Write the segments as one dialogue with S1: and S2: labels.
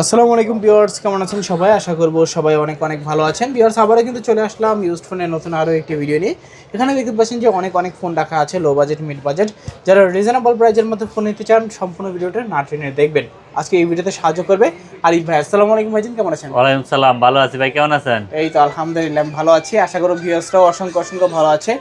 S1: আসসালামু আলাইকুম ভিউয়ার্স কেমন আছেন সবাই? আশা করব সবাই অনেক অনেক ভালো আছেন। ভিউয়ার্স আবারও কিন্তু চলে আসলাম ইউজড ফোনের নতুন আরও একটি ভিডিও নিয়ে। এখানে দেখতে পাচ্ছেন যে অনেক অনেক ফোন রাখা আছে লো বাজেট মিড বাজেট যারা রিজনেবল প্রাইজের মধ্যে ফোন নিতে চান সম্পূর্ণ ভিডিওটা না টেনে দেখবেন। আজকে এই ভিডিওতে সাহায্য করবে আরিফ ভাই। আসসালামু আলাইকুম ভাইজান কেমন আছেন?
S2: ওয়ালাইকুম সালাম ভালো আছি ভাই কেমন আছেন?
S1: এই তো আলহামদুলিল্লাহ ভালো আছি। আশা করব ভিউয়ার্সরাও অসংখ্য অসংখ্য ভালো আছে।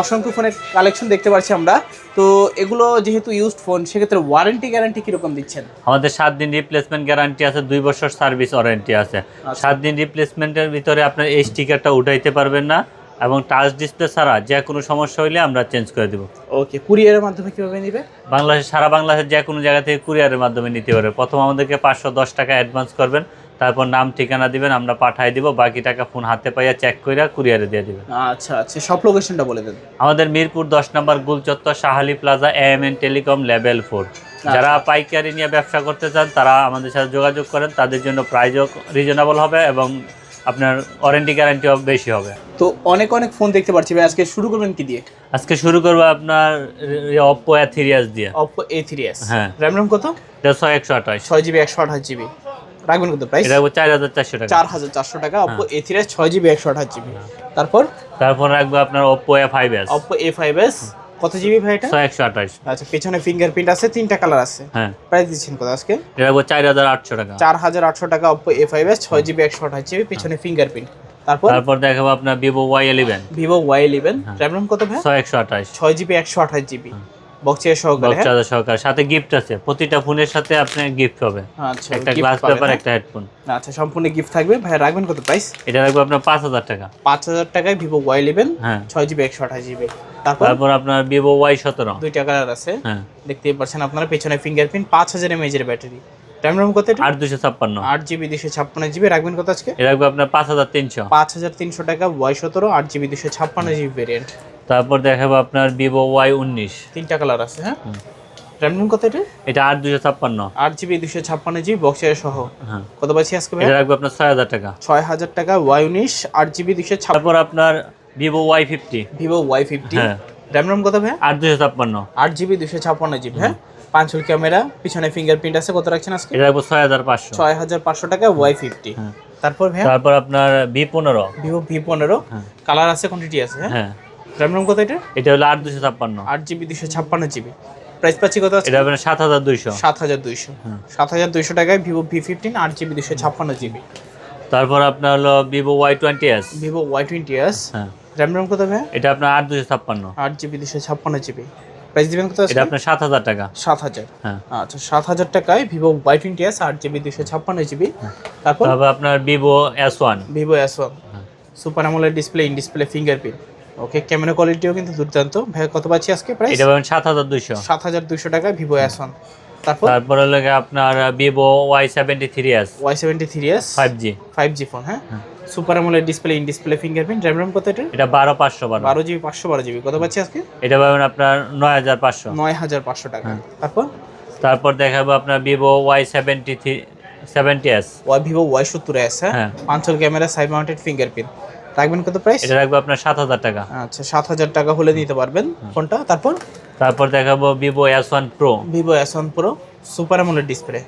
S1: অসংখ্য ফোনের কালেকশন দেখতে পাচ্ছি আমরা। তো এগুলো যেহেতু ইউজড ফোন সেক্ষেত্রে ওয়ারেন্টি গ্যারান্টি কীরকম দিচ্ছেন?
S2: আমাদের সাত দিন রিপ্লেসমেন্ট গ্যারান্টি আছে দুই বছর সার্ভিস ওয়ারেন্টি আছে। সাত দিন রিপ্লেসমেন্টের ভিতরে আপনার এই স্টিকারটা উঠাইতে পারবেন না এবং টাচ ডিসপ্লে ছাড়া যে কোনো সমস্যা হইলে আমরা চেঞ্জ করে দেবো।
S1: ওকে কুরিয়ারের মাধ্যমে কীভাবে নেবে?
S2: বাংলাদেশ সারা বাংলাদেশের যে কোনো জায়গা থেকে কুরিয়ারের মাধ্যমে নিতে পারবে। প্রথম আমাদেরকে পাঁচশো দশ টাকা অ্যাডভান্স করবেন। তারপর নাম ঠিকানা দিবেন আমরা পাঠাই দিব বাকি টাকা ফোন হাতে পাইয়া চেক করে কুরিয়ারে দিয়ে দিবেন।
S1: আচ্ছা আচ্ছা সব লোকেশনটা বলে দেন।
S2: আমাদের মিরপুর দশ number Golchattar Shahali plaza M N telecom level four. যারা পাইকারি নিয়ে ব্যবসা করতে চান তারা আমাদের সাথে যোগাযোগ করেন তাদের জন্য প্রাইজও রিজনেবল হবে এবং আপনার ওয়ারেন্টি গ্যারান্টিও বেশি হবে।
S1: তো অনেক অনেক ফোন দেখতে পাচ্ছি ভাই আজকে শুরু করবেন কি দিয়ে?
S2: আজকে শুরু করব আপনার অপ্পো অ্যাথিরিয়াস দিয়ে।
S1: অপো এ থ্রি
S2: হ্যাঁ।
S1: র্যাম রম কত
S2: ছয় একশো আঠাশ।
S1: ছয় জিবি একশো আঠাশ জিবি রাখবেন কত প্রাইস
S2: এটা হচ্ছে 4400 টাকা।
S1: 4400 টাকা হ্যাঁ। Oppo A3 এর 6GB 128GB তারপর?
S2: তারপর রাখব আপনার
S1: Oppo A5s Oppo A5s কত জিবি ভাই এটা?
S2: 128
S1: আচ্ছা পেছনে ফিঙ্গারপ্রিন্ট আছে তিনটা কালার আছে।
S2: হ্যাঁ।
S1: প্রাইস দিচ্ছেন কত আজকে?
S2: এটা 4800 টাকা।
S1: 4800 টাকা Oppo A5s 6GB 128GB পেছনে ফিঙ্গারপ্রিন্ট তারপর?
S2: তারপর দেখাবো আপনার Vivo
S1: Y11 Vivo Y11 RAM RAM কত ভাই? 128 6GB 128GB বক্সের সহকারে হ্যাঁ?
S2: সহকারে। সাথে গিফট আছে। প্রতিটা ফোনের সাথে আপনার গিফট হবে।
S1: আচ্ছা
S2: একটা গ্লাস পেপার
S1: হ্যাঁ?
S2: একটা হেডফোন
S1: আচ্ছা সম্পূর্ণ গিফট থাকবে। ভাই রাখবেন কত প্রাইস
S2: এটা রাখব আপনার পাঁচ হাজার টাকা।
S1: পাঁচ হাজার টাকায় ভিভো ওয়াই ইলেভেন
S2: হ্যাঁ।
S1: ছয় জিবি একশো আঠাশ জিবি তারপর?
S2: আপনার ভিভো ওয়াই সতেরো।
S1: দুইটা কালার আছে।
S2: হ্যাঁ।
S1: দেখতেই পাচ্ছেন আপনারা পেছনে ফিঙ্গারপ্রিন্ট পাঁচ হাজার এমএজের ব্যাটারি র্যাম রম কত
S2: আট দুশো ছাপ্পান্ন।
S1: আট জিবি দুশো ছাপ্পান্ন জিবি রাখবেন কত আজকে?
S2: এটা রাখব আপনার পাঁচ হাজার তিনশো।
S1: পাঁচ হাজার তিনশো টাকা ওয়াই সতেরো আট জিবি দুশো ছাপ্পান্ন জিবি ভেরিয়েন্ট
S2: তারপর দেখাবো আপনার ভিভো ওয়াই উনিশ।
S1: তিনটা কালার আছে হ্যাঁ? র্যাম রম কত এটা?
S2: এটা আট দুশো ছাপ্পান্ন।
S1: আট জিবি দুশো ছাপ্পান্ন জিবি বক্সের সহ।
S2: হ্যাঁ।
S1: কত পাচ্ছি আজকে
S2: এটা রাখব আপনার ছয় হাজার টাকা।
S1: ছয় হাজার টাকা ওয়াই উনিশ আট জিবি দুশো
S2: তারপর আপনার Vivo Y fifty
S1: Vivo Y fifty
S2: হ্যাঁ।
S1: র্যাম রম কত ভাই
S2: আট দুশো ছাপ্পান্ন।
S1: আট জিবি দুশো ছাপ্পান্ন জিবি হ্যাঁ? পাঁচল ক্যামেরা পিছনে ফিঙ্গারপ্রিন্ট আছে কত রাখছেন আজকে?
S2: এটা রাখব ছয় হাজার পাঁচশো।
S1: ছয় হাজার পাঁচশো টাকা ওয়াই ফিফটি
S2: হ্যাঁ।
S1: তারপর ভাইয়া?
S2: তারপর আপনার ভি পনেরো।
S1: ভিভো ভি পনেরো।
S2: হ্যাঁ।
S1: কালার আছে কোয়ান্টিটি আছে হ্যাঁ?
S2: হ্যাঁ।
S1: র্যাম রম কত এটা?
S2: এটা হলো আট দুশো ছাপ্পান্ন।
S1: আট জিবি দুশো ছাপ্পান্ন জিবি। প্রাইস পাচ্ছি কত আছে
S2: এটা আপনার সাত হাজার দুইশো।
S1: সাত হাজার দুইশো। সাত হাজার দুইশো টাকায় ভিভো ভি ফিফটিন আট জিবি দুশো ছাপ্পান্ন জিবি।
S2: তারপর আপনার হলো Vivo Y twenty S.
S1: Vivo Y twenty S.
S2: হ্যাঁ।
S1: র্যাম রম কত ভাইয়া?
S2: এটা আপনার আট দুশো ছাপ্পান্ন।
S1: আট জিবি দুশো ছাপ্পান্ন জিবি। প্রাইস দিবেন কত
S2: এটা আপনার সাত হাজার টাকা।
S1: সাত হাজার।
S2: হ্যাঁ।
S1: আচ্ছা সাত হাজার টাকায় ভিভো ওয়াই টোয়েন্টি এস আট জিবি দুশো ছাপ্পান্ন জিবি। তারপর?
S2: আপনার Vivo S one.
S1: Vivo S one. Super AMOLED display in display fingerprint okay camera কোয়ালিটিও কিন্তু দুর্দান্ত। ভাই কত পাচ্ছি আজকে প্রাইস
S2: এটা পাবেন সাত হাজার দুইশো।
S1: সাত হাজার দুশো টাকায় ভিভো এস ওয়ান তারপর?
S2: তারপর হলো আপনার Vivo Y seventy three S
S1: Y seventy three S
S2: five G
S1: five G phone হ্যাঁ? Super AMOLED display in display fingerprint RAM ROM কত এটা?
S2: এটা বারো পাঁচশো বারো।
S1: বারো জিবি পাঁচশো বারো জিবি। কত পাচ্ছি আজকে?
S2: এটা পাবেন আপনার নয় হাজার পাঁচশো।
S1: নয় হাজার পাঁচশো টাকা।
S2: হ্যাঁ।
S1: তারপর?
S2: তারপর দেখাবো আপনার এস
S1: ওয়াই ভিভো ওয়াই সত্তর এস হ্যাঁ?
S2: হ্যাঁ।
S1: পাঁচল ক্যামেরা সাইড মাউন্টেড ফিঙ্গারপ্রিন্ট রাখবেন কত প্রাইস
S2: এটা রাখব আপনার সাত হাজার টাকা।
S1: আচ্ছা সাত হাজার টাকা হলে নিতে পারবেন ফোনটা। তারপর?
S2: তারপর দেখাবো Vivo S one pro
S1: Vivo S one pro super AMOLED display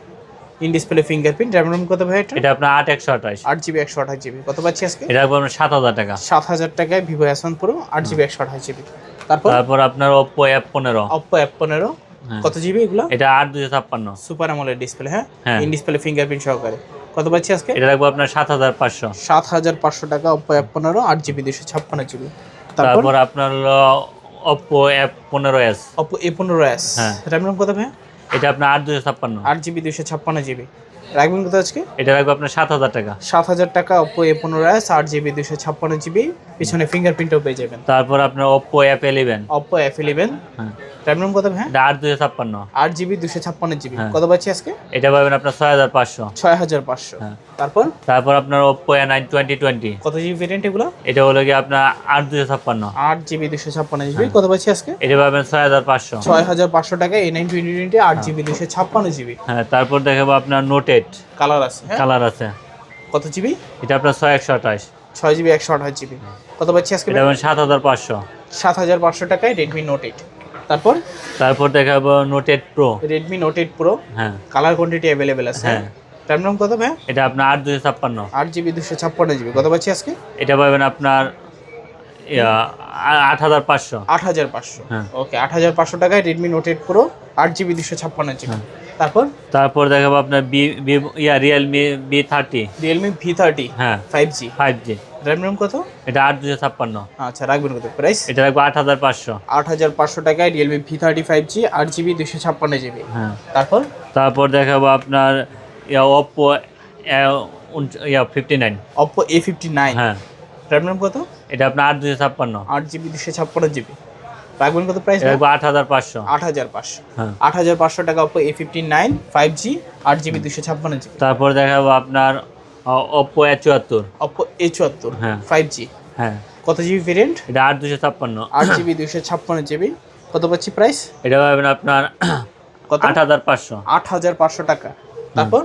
S1: in display fingerprint RAM ROM কত ভাই এটা?
S2: এটা আপনার আট একশো আঠাশ।
S1: আট জিবি একশো আঠাশ জিবি কত পাচ্ছি আজকে?
S2: এটা আপনার সাত হাজার টাকা।
S1: সাত হাজার টাকায় ভিভো এস ওয়ান প্রো আট জিবি একশো আঠাশ জিবি তারপর?
S2: তারপর আপনার ওপ্পো এফ পনেরো।
S1: অপ্পো অ্যাপ পনেরো
S2: হ্যাঁ।
S1: কত জিবি এগুলো?
S2: এটা আট দুশো ছাপ্পান্ন।
S1: সুপার আমলের ডিসপ্লে হ্যাঁ?
S2: হ্যাঁ।
S1: ইন ডিসপ্লে ফিঙ্গারপ্রিন্ট সহকারে। কত পাচ্ছি আজকে?
S2: এটা রাখব আপনার সাত হাজার পাঁচশো।
S1: সাত হাজার পাঁচশো টাকা অপ্পো অ্যাপ পনেরো আট জিবি দুশো ছাপ্পান্ন জিবি তারপর?
S2: আপনার অপো অ্যাপ পনেরো এস
S1: অপো এ পনেরো এস
S2: হ্যাঁ।
S1: র্যাম রাম কত ভাই
S2: এটা আপনার আট দুশো ছাপ্পান্ন।
S1: আট জিবি দুশো ছাপ্পান্ন জিবি। রাখবেন কত আজকে?
S2: এটা রাখব আপনার সাত হাজার টাকা।
S1: সাত হাজার টাকা অপ্পো এ পনেরো এস আট জিবি দুশো ছাপ্পান্ন জিবি। পিছনে ফিঙ্গারপ্রিন্টও পেয়ে যাবেন।
S2: তারপর আপনার Oppo F eleven
S1: Oppo F eleven
S2: হ্যাঁ।
S1: র্যাম রম কত ভাই?
S2: আট দুশো ছাপ্পান্ন।
S1: আট জিবি দুশো ছাপ্পান্ন জিবি।
S2: হ্যাঁ।
S1: কত পাচ্ছি আজকে?
S2: এটা পাবেন আপনার ছয় হাজার পাঁচশো।
S1: ছয় হাজার পাঁচশো।
S2: হ্যাঁ।
S1: তারপর?
S2: তারপর আপনার Oppo A nine twenty twenty
S1: কত জিবি ভেরিয়েন্ট এগুলো?
S2: এটা হলো গিয়ে আপনার আট দুশো ছাপ্পান্ন।
S1: আট জিবি দুশো ছাপ্পান্ন জিবি।
S2: হ্যাঁ।
S1: কত পাচ্ছি আজকে?
S2: এটা পাবেন ছয় হাজার পাঁচশো।
S1: ছয় হাজার পাঁচশো টাকা এ নাইন টোয়েন্টি টোয়েন্টি আট জিবি দুশো ছাপ্পান্ন জিবি।
S2: হ্যাঁ তারপর দেখাবো আপনার নোট এইট
S1: কালার আছে হ্যাঁ?
S2: কালার আছে।
S1: কত জিবি?
S2: এটা আপনার ছয় একশো আঠাশ।
S1: ছয় জিবি একশো আঠাশ জিবি। কত পাচ্ছি আজকে
S2: সাত হাজার পাঁচশো।
S1: সাত হাজার পাঁচশো টাকায় রেডমি নোট এইট তারপর?
S2: তারপর দেখাবো note eight pro
S1: Redmi note eight pro
S2: হ্যাঁ।
S1: কালার কোয়ান্টিটি অ্যাভেলেবেল আছে
S2: হ্যাঁ?
S1: র্যাম রম কত ভাই?
S2: এটা আপনার আট দুশো ছাপ্পান্ন।
S1: আট জিবি দুশো ছাপ্পান্ন জিবি। কত পাচ্ছি আজকে?
S2: এটা পাবেন আপনার আট হাজার পাঁচশো।
S1: আট হাজার পাঁচশো।
S2: হ্যাঁ।
S1: ওকে আট হাজার পাঁচশো টাকায় রেডমি নোট এইট প্রো আট জিবি দুশো ছাপ্পান্ন জিবি।
S2: হ্যাঁ।
S1: তারপর?
S2: তারপর দেখাবো আপনার B B- yeah Realme B thirty.
S1: Realme V thirty
S2: হ্যাঁ।
S1: Five G
S2: five G
S1: RAM ROM কত?
S2: এটা আট দুশো ছাপ্পান্ন।
S1: আচ্ছা রাখবেন কত? প্রাইস
S2: এটা রাখব আট হাজার পাঁচশো।
S1: আট হাজার পাঁচশো টাকায় Realme V thirty five G আট জিবি দুশো ছাপ্পান্ন জিবি।
S2: হ্যাঁ।
S1: তারপর?
S2: তারপর দেখাবো আপনার yeah Oppo A fifty nine
S1: Oppo A fifty nine
S2: হ্যাঁ।
S1: র্যাম রম কত?
S2: এটা আপনার আট দুশো ছাপ্পান্ন।
S1: আট জিবি দুশো ছাপ্পান্ন জিবি। রাখবেন কত প্রাইস
S2: রাখব আট হাজার পাঁচশো।
S1: আট হাজার পাঁচশো।
S2: হ্যাঁ।
S1: আট হাজার পাঁচশো টাকা Oppo A fifty nine five G আট জিবি দুশো ছাপ্পান্ন জিবি
S2: তারপর দেখাবো আপনার ওপ্পো এ চুয়াত্তর।
S1: অপ্পো এ চুয়াত্তর
S2: হ্যাঁ।
S1: ফাইভ জি
S2: হ্যাঁ।
S1: কত জিবি ভেরিয়েন্ট
S2: এটা আট দুশো ছাপ্পান্ন।
S1: আট জিবি দুশো ছাপ্পান্ন জিবি কত পাচ্ছি প্রাইস
S2: এটা পাবেন আপনার
S1: কত?
S2: আট হাজার পাঁচশো।
S1: আট হাজার পাঁচশো টাকা। তারপর?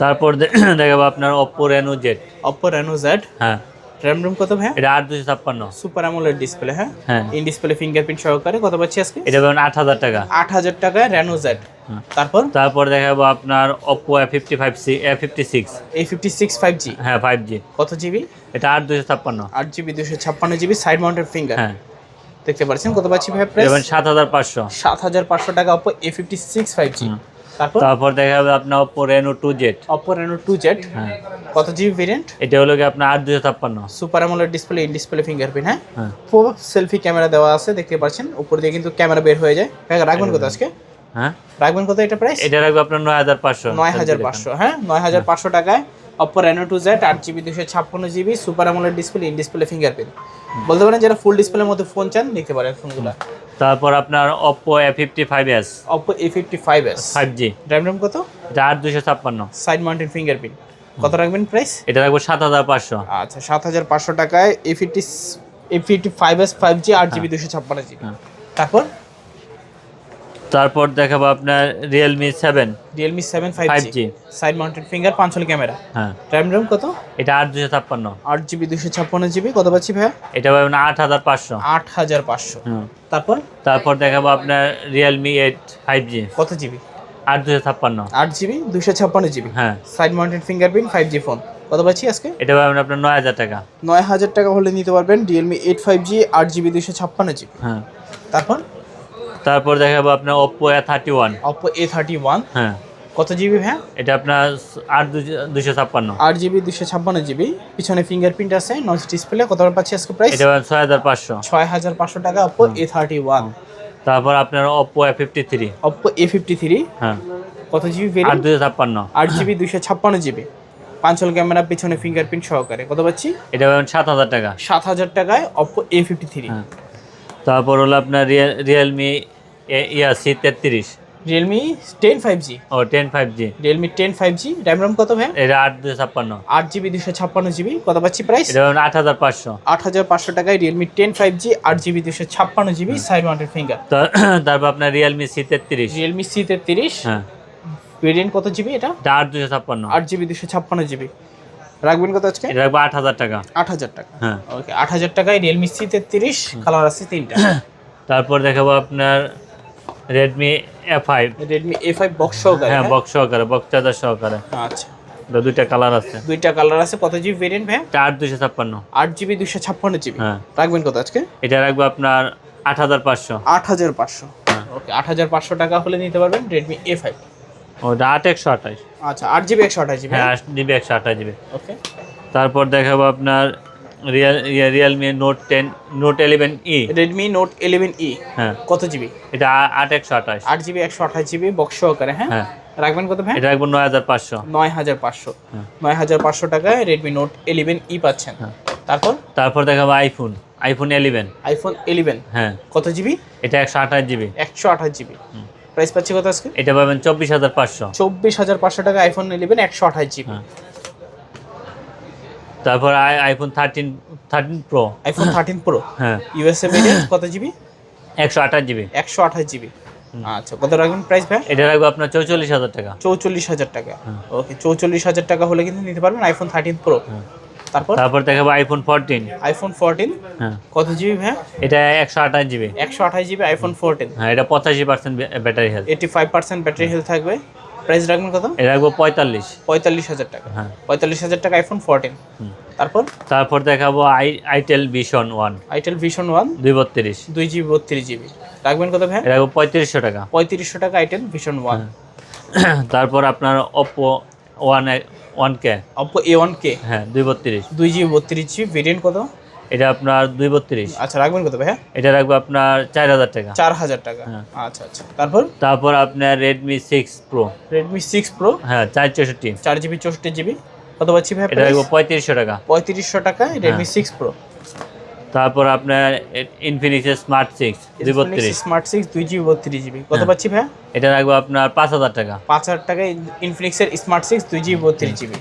S2: তারপর দেখাবো আপনার Oppo Reno Z
S1: Oppo Reno Z
S2: হ্যাঁ।
S1: র্যাম রুম কত ভাই
S2: এটা আট দুশো ছাপ্পান্ন।
S1: সুপার অ্যামোলেড ডিসপ্লে হ্যাঁ?
S2: হ্যাঁ।
S1: ইন ডিসপ্লে ফিঙ্গারপ্রিন্ট সহকারে কত পাচ্ছি আজকে?
S2: এটা পাবেন আট হাজার টাকা।
S1: আট হাজার টাকায় জেড
S2: হুম।
S1: তারপর?
S2: তারপর দেখাবো আপনার Oppo A fifty five C A fifty six
S1: A fifty six five G
S2: হ্যাঁ ফাইভ জি
S1: কত জিবি
S2: এটা আট দুশো ছাপ্পান্ন।
S1: আট জিবি দুশো ছাপ্পান্ন জিবি সাইড মাউন্টেড ফিঙ্গার
S2: হ্যাঁ।
S1: দেখতে পাচ্ছেন কত পাচ্ছি ভাই প্রাইস
S2: সাত হাজার পাঁচশো।
S1: সাত হাজার পাঁচশো টাকা Oppo A fifty six five G. তারপর?
S2: তারপর দেখাবো আপনার two Z
S1: Oppo Reno two Z
S2: হ্যাঁ।
S1: কত জিবি ভেরিয়েন্ট
S2: এটা হলো কি আপনার আট দুশো ছাপ্পান্ন।
S1: Super AMOLED display in display fingerprint হ্যাঁ। পুরো সেলফি ক্যামেরা দেওয়া আছে দেখতে পাচ্ছেন। উপর দিয়ে কিন্তু ক্যামেরা বের হয়ে যায়। রাখবেন কত আজকে?
S2: হ্যাঁ?
S1: রাখবেন কত এটা প্রাইস
S2: এটা রাখব আপনার নয় হাজার পাঁচশো।
S1: নয় হাজার পাঁচশো হ্যাঁ? নয় হাজার পাঁচশো টাকায় অপ্পো রেনো টু জেড আট জিবি দুশো ছাপ্পান্ন GB super AMOLED display in display fingerprint বলতে পারেন যারা ফুল ডিসপ্লের মধ্যে ফোন চান নিতে পারেন ফোনগুলো
S2: তারপর আপনার fifty five S
S1: five
S2: G
S1: RAM RAM কত?
S2: এটা আট দুশো ছাপ্পান্ন।
S1: সাইড মাউন্টেন ফিঙ্গারপ্রিন্ট কত রাখবেন প্রাইস
S2: এটা রাখব সাত হাজার পাঁচশো।
S1: আচ্ছা সাত হাজার পাঁচশো টাকায় A fifty A fifty five S five G আট জিবি দুশো ছাপ্পান্ন জিবি
S2: হ্যাঁ।
S1: তারপর?
S2: তারপর দেখাবো আপনার Realme seven
S1: Realme seven five G
S2: 5G
S1: side mounted finger পাঁচশো ক্যামেরা
S2: হ্যাঁ।
S1: র্যাম র্যাম কত?
S2: এটা আট দুশো ছাপ্পান্ন।
S1: আট জিবি দুশো ছাপ্পান্ন জিবি কত পাচ্ছি ভাইয়া?
S2: এটা পাবেন আট হাজার পাঁচশো।
S1: আট হাজার পাঁচশো।
S2: হুম।
S1: তারপর?
S2: তারপর দেখাবো আপনার রিয়েলমি এইট ফাইভ জি
S1: কত জিবি
S2: আট দুশো ছাপ্পান্ন।
S1: আট জিবি দুশো ছাপ্পান্ন জিবি
S2: হ্যাঁ।
S1: Side mounted fingerprint five G phone কত পাচ্ছি আজকে?
S2: এটা পাবেন আপনার নয় হাজার টাকা।
S1: নয় হাজার টাকা হলে নিতে পারবেন রিয়েলমি এইট ফাইভ জি আট জিবি দুশো ছাপ্পান্ন জিবি
S2: হ্যাঁ।
S1: তারপর?
S2: তারপর দেখাবো আপনার Oppo A thirty one
S1: Oppo A thirty one
S2: হ্যাঁ।
S1: কত জিবি ভাইয়া?
S2: এটা আপনার আট দুশো ছাপ্পান্ন।
S1: আট জিবি দুশো ছাপ্পান্ন জিবি পিছনে ফিঙ্গারপ্রিন্ট আছে নন ডিসপ্লে কত পাচ্ছি আজকে প্রাইস
S2: এটা ছয় হাজার পাঁচশো।
S1: ছয় হাজার পাঁচশো টাকা অপো এ থার্টি ওয়ান
S2: তারপর আপনার Oppo A fifty three
S1: Oppo A fifty three
S2: হ্যাঁ।
S1: কত জিবি
S2: আট দুশো ছাপ্পান্ন।
S1: আট জিবি দুশো ছাপ্পান্ন জিবি পাঁচল ক্যামেরা পিছনে ফিঙ্গারপ্রিন্ট সহকারে। কত পাচ্ছি?
S2: এটা সাত হাজার টাকা।
S1: সাত হাজার টাকায় অপো এ ফিফটি থ্রি
S2: হ্যাঁ। তারপর হলো আপনার রিয়েলমি ইয়া সি তেত্রিশ।
S1: রিয়েলমি টেন ফাইভ জি
S2: ও ten five G
S1: Realme ten five G RAM ROM কত ভাই
S2: এটা আট দুশো ছাপ্পান্ন।
S1: আট জিবি দুশো ছাপ্পান্ন জিবি কত পাচ্ছি প্রাইস
S2: আট হাজার পাঁচশো।
S1: আট হাজার পাঁচশো টাকায় রিয়েলমি টেন ফাইভ জি আট জিবি দুশো ছাপ্পান্ন জিবি সাইড মাউন্টেড ফিঙ্গার
S2: তারপর আপনার রিয়েলমি সি তেত্রিশ।
S1: রিয়েলমি সি তেত্রিশ।
S2: হ্যাঁ।
S1: ভেরিয়েন্ট কত জিবি এটা?
S2: আট দুশো ছাপ্পান্ন।
S1: আট জিবি দুশো ছাপ্পান্ন জিবি। রাখবেন কত আজকে?
S2: রাখব আট হাজার টাকা।
S1: আট হাজার টাকা।
S2: হ্যাঁ।
S1: ওকে আট হাজার টাকায় রিয়েলমি সি তেত্রিশ কালার আছে তিনটা।
S2: তারপর দেখাবো আপনার Redmi A five
S1: Redmi A five box সহকারে
S2: হ্যাঁ
S1: হ্যাঁ?
S2: বক্স সহকারে বক্স চার্জার সহকারে।
S1: আচ্ছা।
S2: দুইটা কালার আছে।
S1: দুইটা কালার আছে কত জিবি ভেরিয়েন্ট ভাই
S2: আট দুশো ছাপ্পান্ন।
S1: আট জিবি দুশো ছাপ্পান্ন জিবি
S2: হ্যাঁ।
S1: রাখবেন কত আজকে?
S2: এটা রাখব আপনার আট হাজার পাঁচশো।
S1: আট হাজার পাঁচশো।
S2: হ্যাঁ।
S1: ওকে আট হাজার পাঁচশো টাকা হলে নিতে পারবেন রেডমি এ ফাইভ
S2: ওটা আট একশো আঠাশ।
S1: আচ্ছা আট জিবি একশো আঠাশ জিবি
S2: হ্যাঁ? আট জিবি একশো আঠাশ জিবি
S1: ওকে।
S2: তারপর দেখাবো আপনার real Realme note ten note eleven E
S1: Redmi note eleven E
S2: হ্যাঁ।
S1: কত জিবি
S2: এটা আট একশো আঠাশ।
S1: আট জিবি একশো আঠাশ জিবি বক্স সহকারে হ্যাঁ? রাখবেন কত ভাই?
S2: এটা রাখব নয় হাজার পাঁচশো।
S1: নয় হাজার পাঁচশো।
S2: হ্যাঁ।
S1: নয় হাজার পাঁচশো টাকায় রেডমি নোট ইলেভেন ই পাচ্ছেন।
S2: হ্যাঁ।
S1: তারপর?
S2: তারপর দেখাবো iPhone iPhone eleven
S1: iPhone eleven
S2: হ্যাঁ।
S1: কত জিবি
S2: এটা একশো আঠাশ জিবি
S1: একশো আঠাশ জিবি প্রাইস পাচ্ছি কত আজকে?
S2: এটা পাবেন চব্বিশ হাজার পাঁচশো।
S1: চব্বিশ হাজার পাঁচশো টাকা আইফোন ইলেভেন একশো আঠাশ জিবি
S2: তারপর i- iPhone thirteen thirteen pro
S1: iPhone thirteen pro
S2: হ্যাঁ।
S1: ইউএসএ ভেরিয়েন্ট কত জিবি
S2: একশো আঠাশ জিবি
S1: একশো আঠাশ জিবি আচ্ছা কত রাখবেন প্রাইস ভাই?
S2: এটা রাখব আপনার চৌচল্লিশ হাজার টাকা।
S1: চৌচল্লিশ হাজার টাকা।
S2: হ্যাঁ।
S1: ওকে চৌচল্লিশ হাজার টাকা হলে কিন্তু নিতে পারবেন আইফোন থার্টিন প্রো
S2: হ্যাঁ।
S1: তারপর?
S2: তারপর দেখাবো আইফোন ফোরটিন
S1: আইফোন ফোরটিন
S2: হ্যাঁ।
S1: কত জিবি ভাই?
S2: এটা একশো আঠাশ জিবি
S1: একশো আঠাশ জিবি আইফোন ফোরটিন
S2: হ্যাঁ এটা পঁচাশি percent battery health
S1: eighty five percent battery health থাকবে। প্রাইস রাখবেন কত?
S2: এটা রাখব পঁয়তাল্লিশ।
S1: পঁয়তাল্লিশ হাজার টাকা।
S2: হ্যাঁ।
S1: পঁয়তাল্লিশ হাজার টাকা আইফোন ফোরটিন। তারপর?
S2: তারপর দেখাবো i itel vision one
S1: itel vision one
S2: দুই বত্রিশ।
S1: দুই জিবি বত্রিশ জিবি। রাখবেন কত ভাই
S2: রাখব পঁয়ত্রিশশো টাকা।
S1: পঁয়ত্রিশশো টাকা আইটেল ভিশন ওয়ান
S2: তারপর আপনার Oppo one one K
S1: Oppo A one K
S2: হ্যাঁ দুই বত্রিশ।
S1: দুই জিবি বত্রিশ জিবি। ভেরিয়েন্ট কত?
S2: এটা আপনার দুই বত্রিশ।
S1: আচ্ছা রাখবেন কত ভাই
S2: এটা রাখব আপনার চার হাজার টাকা।
S1: চার হাজার টাকা।
S2: হ্যাঁ।
S1: আচ্ছা আচ্ছা। তারপর?
S2: তারপর আপনার Redmi six pro
S1: Redmi six pro
S2: হ্যাঁ চার চৌষট্টি।
S1: চার জিবি চৌষট্টি জিবি। কত পাচ্ছি ভাই
S2: এটা রাখব পঁয়ত্রিশশো টাকা।
S1: পঁয়ত্রিশশো টাকা রেডমি সিক্স প্রো
S2: তারপর আপনার ইনফিনিক্সের স্মার্ট সিক্স দুই বত্রিশ।
S1: স্মার্ট সিক্স দুই জিবি বত্রিশ জিবি। কত
S2: হ্যাঁ।
S1: পাচ্ছি ভাই
S2: এটা রাখব আপনার পাঁচ হাজার টাকা।
S1: পাঁচ হাজার টাকায় ইনফিনিক্সের স্মার্ট সিক্স দুই জিবি বত্রিশ জিবি।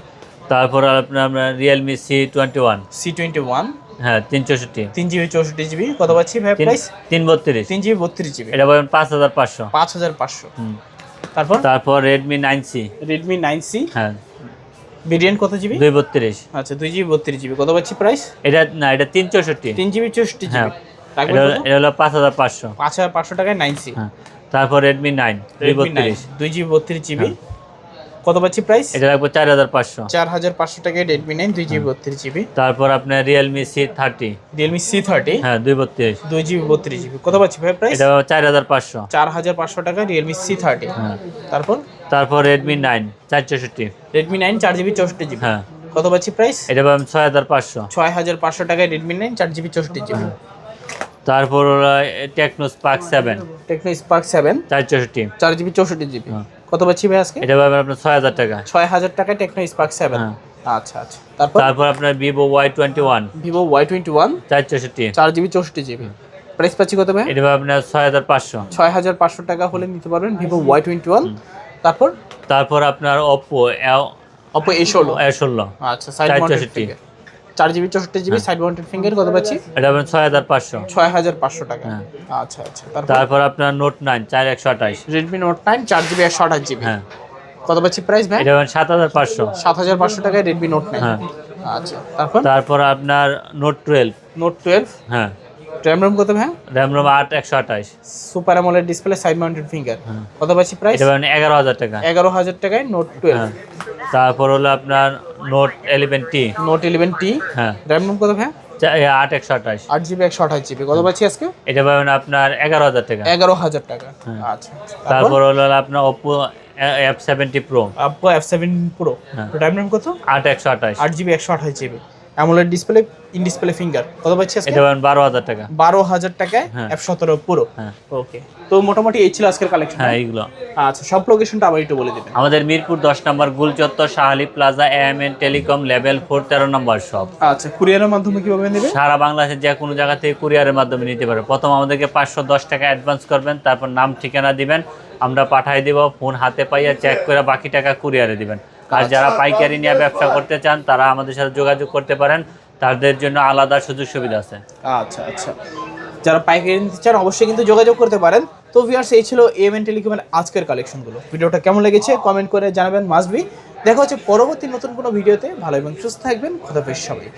S2: তারপর আপনার আপনার Realme C twenty one
S1: C twenty one
S2: হ্যাঁ তিন চৌষট্টি।
S1: তিন জিবি চৌষট্টি জিবি। কত পাচ্ছি ভাই
S2: তিন
S1: প্রাইস
S2: তিন বত্রিশ।
S1: তিন জিবি বত্রিশ জিবি।
S2: এটা পাবেন পাঁচ হাজার পাঁচশো।
S1: পাঁচ হাজার পাঁচশো। তারপর?
S2: তারপর Redmi nine C
S1: Redmi nine C
S2: হ্যাঁ।
S1: ভেরিয়েন্ট কত জিবি?
S2: দুই বত্রিশ।
S1: আচ্ছা দুই জিবি বত্রিশ জিবি। কত পাচ্ছি প্রাইস
S2: এটা না এটা তিন চৌষট্টি।
S1: তিন জিবি চৌষট্টি
S2: হ্যাঁ। এটা হলো- পাঁচ হাজার পাঁচশো।
S1: পাঁচ হাজার পাঁচশো টাকায় নাইন সি
S2: হ্যাঁ। তারপর রেডমি নাইন দুই বত্রিশ।
S1: দুই জিবি বত্রিশ জিবি। কত পাচ্ছি প্রাইস
S2: এটা রাখব চার হাজার পাঁচশো।
S1: চার হাজার পাঁচশো টাকায় রেডমি নাইন দুই জিবি বত্রিশ জিবি।
S2: তারপর আপনার Realme C thirty
S1: Realme C thirty
S2: হ্যাঁ দুই বত্রিশ।
S1: দুই জিবি বত্রিশ জিবি। কত পাচ্ছি ভাই প্রাইস
S2: এটা চার হাজার পাঁচশো।
S1: চার হাজার পাঁচশো টাকা রিয়েলমি সি থার্টি
S2: হ্যাঁ।
S1: তারপর?
S2: তারপর রেডমি নাইন চার চৌষট্টি।
S1: রেডমি নাইন চার জিবি চৌষট্টি জিবি।
S2: হ্যাঁ।
S1: কত পাচ্ছি প্রাইস
S2: এটা পাবেন ছয় হাজার পাঁচশো।
S1: ছয় হাজার পাঁচশো টাকায় রেডমি নাইন চার জিবি চৌষট্টি জিবি।
S2: তারপর Tecno Spark seven
S1: Tecno Spark seven
S2: চার চৌষট্টি।
S1: চার জিবি চৌষট্টি জিবি।
S2: হ্যাঁ।
S1: কত পাচ্ছি ভাই আজকে?
S2: এটা পাবেন আপনার ছয় হাজার টাকা।
S1: ছয় হাজার টাকায় টেকনো স্পার্ক সেভেন।
S2: হ্যাঁ।
S1: আচ্ছা আচ্ছা। তারপর?
S2: তারপর আপনার Vivo Y twenty one.
S1: Vivo Y twenty one.
S2: চার চৌষট্টি।
S1: চার জিবি চৌষট্টি জিবি। প্রাইস পাচ্ছি কত ভাই?
S2: এটা আপনার ছয় হাজার পাঁচশো।
S1: ছয় হাজার পাঁচশো টাকা হলে নিতে পারবেন ভিভো ওয়াই টোয়েন্টি ওয়ান। তারপর?
S2: তারপর আপনার
S1: অপো এ ষোলো।
S2: এ ষোলো।
S1: আচ্ছা সাইড
S2: চার চৌষট্টি।
S1: চার জিবি চৌষট্টি জিবি সাইড মাউন্টেড ফিঙ্গার কত পাচ্ছি?
S2: এটা পাবেন ছয় হাজার পাঁচশো।
S1: ছয় হাজার পাঁচশো টাকা।
S2: হ্যাঁ।
S1: আচ্ছা আচ্ছা। তারপর?
S2: তারপর আপনার নোট নাইন চার একশো আঠাশ।
S1: রেডমি নোট নাইন চার জিবি একশো আঠাশ জিবি।
S2: হ্যাঁ।
S1: কত পাচ্ছি প্রাইস ভাই?
S2: এটা সাত হাজার পাঁচশো।
S1: সাত হাজার পাঁচশো টাকায় রেডমি নোট নাইন
S2: হ্যাঁ।
S1: আচ্ছা তারপর?
S2: তারপর আপনার নোট টুয়েলভ
S1: নোট টুয়েলভ
S2: হ্যাঁ।
S1: র্যাম রোম কত ভাই?
S2: র্যাম রোম আট একশো আঠাইশ
S1: super AMOLED display side mounted finger. কত পাচ্ছি প্রাইস
S2: এটা পাবেন এগারো হাজার টাকা।
S1: এগারো হাজার টাকায় নোট টুয়েলভ
S2: হ্যাঁ। তারপর হলো আপনার note eleven T
S1: note eleven T
S2: হ্যাঁ।
S1: র্যাম রোম কত ভাই?
S2: আট একশো আঠাইশ
S1: আট জিবি একশো আঠাশ জিবি কত পাচ্ছি আজকে?
S2: এটা পাবেন আপনার এগারো হাজার টাকা।
S1: এগারো হাজার টাকা।
S2: হ্যাঁ।
S1: আচ্ছা তারপর?
S2: তারপর হলো আপনার Oppo F seventy pro
S1: Oppo F seven pro. RAM ROM কত?
S2: আট একশো আঠাইশ
S1: আট জিবি একশো আঠাশ GB AMOLED display in display finger কত পাচ্ছি আজকে?
S2: এটা পাবেন বারো হাজার টাকা।
S1: বারো হাজার টাকায়
S2: হ্যাঁ।
S1: এফ সতেরো পুরো ওকে তো মোটামুটি এই ছিল আজকের কালেকশন
S2: হ্যাঁ এইগুলো।
S1: আচ্ছা সব লোকেশনটা আবার একটু বলে দেবেন।
S2: আমাদের মিরপুর দশ নম্বর গুলচত্বর Shahali plaza M N telecom level four তেরো নম্বর শপ
S1: আচ্ছা কুরিয়ারের মাধ্যমে কীভাবে নেবে
S2: সারা বাংলাদেশের যে কোনো জায়গা থেকে কুরিয়ারের মাধ্যমে নিতে পারবে। প্রথম আমাদেরকে পাঁচশো দশ টাকা অ্যাডভান্স করবেন তারপর নাম ঠিকানা দিবেন আমরা পাঠাই দিব ফোন হাতে পাইয়া চেক করে বাকি টাকা কুরিয়ারে দিবেন। আর যারা পাইকারি নিয়ে ব্যবসা করতে চান তারা আমাদের সাথে যোগাযোগ করতে পারেন। তাদের জন্য আলাদা সুযোগ সুবিধা আছে।
S1: আচ্ছা আচ্ছা। যারা পাইকারি নিতে চান অবশ্যই কিন্তু যোগাযোগ করতে পারেন। তো ভিউয়ার্স এই ছিল এম এন টেলিকমের আজকের কালেকশনগুলো ভিডিওটা কেমন লেগেছে কমেন্ট করে জানাবেন মাসবি দেখা হচ্ছে পরবর্তী নতুন কোনো ভিডিওতে। ভালো এবং সুস্থ থাকবেন খোদাফেজ সবাই